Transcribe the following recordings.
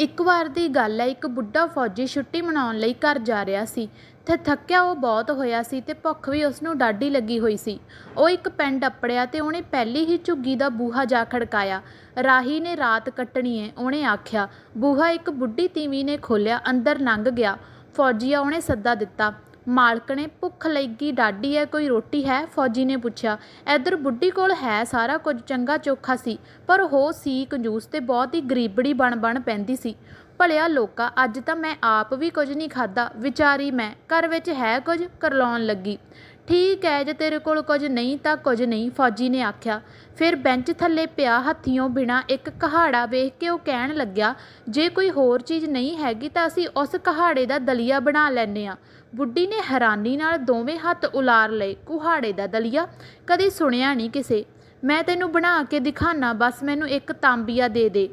ਇੱਕ ਵਾਰ ਦੀ ਗੱਲ ਹੈ, ਇੱਕ ਬੁੱਢਾ ਫੌਜੀ ਛੁੱਟੀ ਮਨਾਉਣ ਲਈ ਘਰ ਜਾ ਰਿਹਾ ਸੀ। ਤੇ ਥੱਕਿਆ ਉਹ ਬਹੁਤ ਹੋਇਆ ਸੀ ਤੇ ਭੁੱਖ ਵੀ ਉਸਨੂੰ ਡਾਢੀ ਲੱਗੀ ਹੋਈ ਸੀ। ਉਹ ਇੱਕ ਪਿੰਡ ਅੱਪੜਿਆ ਤੇ ਉਹਨੇ ਪਹਿਲੀ ਹੀ ਝੁੱਗੀ ਦਾ ਬੂਹਾ ਜਾ ਖੜਕਾਇਆ। ਰਾਹੀ ਨੇ ਰਾਤ ਕੱਟਣੀ ਏ, ਉਹਨੇ ਆਖਿਆ, ਬੂਹਾ ਇੱਕ ਬੁੱਢੀ ਤੀਵੀਂ ਨੇ ਖੋਲ੍ਹਿਆ, ਅੰਦਰ ਲੰਘ ਗਿਆ। ਫੌਜੀਆ ਉਹਨੇ ਸੱਦਾ ਦਿੱਤਾ। ਮਾਲਕ ਨੇ ਭੁੱਖ ਲੱਗੀ, ਡਾਢੀ ਹੈ, ਕੋਈ ਰੋਟੀ ਹੈ? ਫੌਜੀ ਨੇ ਪੁੱਛਿਆ, ਇੱਧਰ ਬੁੱਢੀ ਕੋਲ ਹੈ, ਸਾਰਾ ਕੁਝ ਚੰਗਾ ਚੋਖਾ ਸੀ, ਪਰ ਉਹ ਸੀ ਕੰਜੂਸ ਤੇ ਬਹੁਤ ਹੀ ਗਰੀਬੜੀ ਬਣ ਬਣ ਪੈਂਦੀ ਸੀ। ਭਲਿਆ ਲੋਕਾ, ਅੱਜ ਤਾਂ ਮੈਂ ਆਪ ਵੀ ਕੁਝ ਨਹੀਂ ਖਾਧਾ। ਵਿਚਾਰੀ ਮੈਂ, ਘਰ ਵਿੱਚ ਹੈ ਕੁਝ? ਕਰਲਾਉਣ ਲੱਗੀ। ਠੀਕ ਹੈ ਜੇ ਤੇਰੇ ਕੋਲ ਕੁਝ ਨਹੀਂ ਤਾਂ ਕੁਝ ਨਹੀਂ, ਫੌਜੀ ਨੇ ਆਖਿਆ। ਫਿਰ ਬੈਂਚ ਥੱਲੇ ਪਿਆ ਹੱਥੀਓਂ ਬਿਨਾ ਇੱਕ ਕਹਾੜਾ ਵੇਖ ਕੇ ਉਹ ਕਹਿਣ ਲੱਗਿਆ, ਜੇ ਕੋਈ ਹੋਰ ਚੀਜ਼ ਨਹੀਂ ਹੈਗੀ ਤਾਂ ਅਸੀਂ ਉਸ ਕਹਾੜੇ ਦਾ ਦਲੀਆ ਬਣਾ ਲੈਨੇ ਆ। ਬੁੱਢੀ ਨੇ ਹੈਰਾਨੀ ਨਾਲ ਦੋਵੇਂ ਹੱਥ ਉਲਾਰ ਲਏ, ਕੁਹਾੜੇ ਦਾ ਦਲੀਆ? ਕਦੀ ਸੁਣਿਆ ਨਹੀਂ ਕਿਸੇ। ਮੈਂ ਤੈਨੂੰ ਬਣਾ ਕੇ ਦਿਖਾਣਾ ਬਸ ਮੈਨੂੰ ਇੱਕ ਤਾਂਬੀਆ ਦੇ ਦੇ।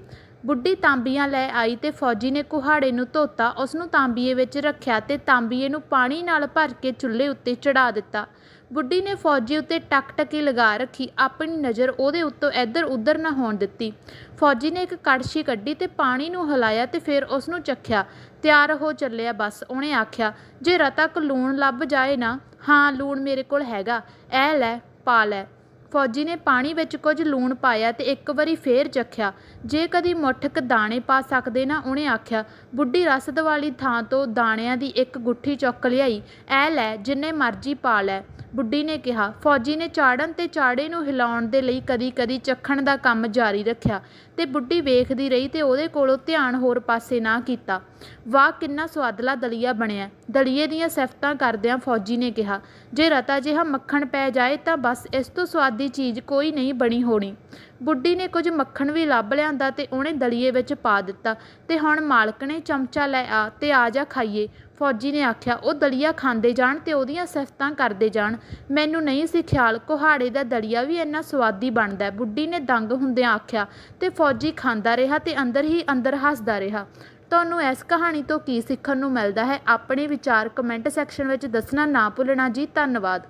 ਬੁੱਢੀ ਤਾਂਬੀਆਂ ਲੈ ਆਈ ਤੇ ਫੌਜੀ ਨੇ ਕੁਹਾੜੇ ਨੂੰ ਧੋਤਾ ਉਸ ਨੂੰ ਤਾਂਬੀਏ ਵਿੱਚ ਰੱਖਿਆ ਤੇ ਤਾਂਬੀਏ ਨੂੰ ਪਾਣੀ ਨਾਲ ਭਰ ਕੇ ਚੁੱਲ੍ਹੇ ਉੱਤੇ ਚੜਾ ਦਿੱਤਾ। ਬੁੱਢੀ ਨੇ ਫੌਜੀ ਉੱਤੇ ਟਕਟਕੀ ਲਗਾ ਰੱਖੀ, ਆਪਣੀ ਨਜ਼ਰ ਉਹਦੇ ਉੱਤੋਂ ਇੱਧਰ ਉੱਧਰ ਨਾ ਹੋਣ ਦਿੱਤੀ। ਫੌਜੀ ਨੇ ਇੱਕ ਕੜਛੀ ਕੱਢੀ ਤੇ ਪਾਣੀ ਨੂੰ ਹਿਲਾਇਆ ਤੇ ਫਿਰ ਉਸ ਨੂੰ ਚੱਖਿਆ ਤਿਆਰ ਹੋ ਚੱਲਿਆ ਬਸ, ਉਹਨੇ ਆਖਿਆ, ਜੇ ਰਤਕ ਲੂਣ ਲੱਭ ਜਾਏ ਨਾ, ਹਾਂ, ਲੂਣ ਮੇਰੇ ਕੋਲ ਹੈਗਾ, ਐ ਲੈ, ਪਾ ਲੈ। ਫੌਜੀ ਨੇ ਪਾਣੀ ਵਿੱਚ ਕੁਝ ਲੂਣ ਪਾਇਆ ਤੇ ਇੱਕ ਵਾਰੀ ਫੇਰ ਚੱਖਿਆ। ਜੇ ਕਦੀ ਮੁੱਠਕ ਦਾਣੇ ਪਾ ਸਕਦੇ ਨਾ, ਉਹਨੇ ਆਖਿਆ, ਬੁੱਢੀ ਰਸਦ ਵਾਲੀ ਥਾਂ ਤੋਂ ਦਾਣਿਆਂ ਦੀ ਇੱਕ ਗੁੱਠੀ ਚੁੱਕ ਲਿਆਈ। ਐ ਲੈ, ਜਿੰਨੇ ਮਰਜ਼ੀ ਪਾ ਲੈ। ਬੁੱਢੀ ਨੇ ਕਿਹਾ, ਫੌਜੀ ਨੇ ਚਾੜਨ ਤੇ ਚਾੜੇ ਨੂੰ ਹਿਲਾਉਣ ਦੇ ਲਈ ਕਦੀ ਕਦੀ ਚੱਖਣ ਦਾ ਕੰਮ ਜਾਰੀ ਰੱਖਿਆ ਤੇ ਬੁੱਢੀ ਵੇਖਦੀ ਰਹੀ ਤੇ ਉਹਦੇ ਕੋਲੋਂ ਧਿਆਨ ਹੋਰ ਪਾਸੇ ਨਾ ਕੀਤਾ। ਵਾਹ, ਕਿੰਨਾ ਸਵਾਦਲਾ ਦਲੀਆ ਬਣਿਆ। ਦਲੀਏ ਦੀਆਂ ਸਿਫਤਾਂ ਕਰਦਿਆਂ ਫੌਜੀ ਨੇ ਕਿਹਾ, ਜੇ ਰਤਾ ਜਿਹਾ ਮੱਖਣ ਪੈ ਜਾਏ ਤਾਂ ਬਸ ਇਸ ਤੋਂ ਸੁਆਦੀ ਚੀਜ਼ ਕੋਈ ਨਹੀਂ ਬਣੀ ਹੋਣੀ। ਬੁੱਢੀ ਨੇ ਕੁਝ ਮੱਖਣ ਵੀ ਲੱਭ ਲਿਆਂਦਾ ਤੇ ਉਹਨੇ ਦਲੀਏ ਵਿੱਚ ਪਾ ਦਿੱਤਾ ਤੇ ਹੁਣ ਮਾਲਕ ਨੇ ਚਮਚਾ ਲੈ ਆ ਤੇ ਆ ਜਾ ਖਾਈਏ। ਫੌਜੀ ਨੇ ਆਖਿਆ, ਉਹ ਦਲੀਆ ਖਾਂਦੇ ਜਾਣ ਅਤੇ ਉਹਦੀਆਂ ਸਿਫਤਾਂ ਕਰਦੇ ਜਾਣ। ਮੈਨੂੰ ਨਹੀਂ ਸੀ ਖਿਆਲ, ਕੁਹਾੜੇ ਦਾ ਦਲੀਆ ਵੀ ਇੰਨਾ ਸਵਾਦੀ ਬਣਦਾ। ਬੁੱਢੀ ਨੇ ਦੰਗ ਹੁੰਦਿਆਂ ਆਖਿਆ ਅਤੇ ਫੌਜੀ ਖਾਂਦਾ ਰਿਹਾ ਅਤੇ ਅੰਦਰ ਹੀ ਅੰਦਰ ਹੱਸਦਾ ਰਿਹਾ। ਤੁਹਾਨੂੰ ਇਸ ਕਹਾਣੀ ਤੋਂ ਕੀ ਸਿੱਖਣ ਨੂੰ ਮਿਲਦਾ ਹੈ? ਆਪਣੇ ਵਿਚਾਰ ਕਮੈਂਟ ਸੈਕਸ਼ਨ ਵਿੱਚ ਦੱਸਣਾ ਨਾ ਭੁੱਲਣਾ ਜੀ। ਧੰਨਵਾਦ।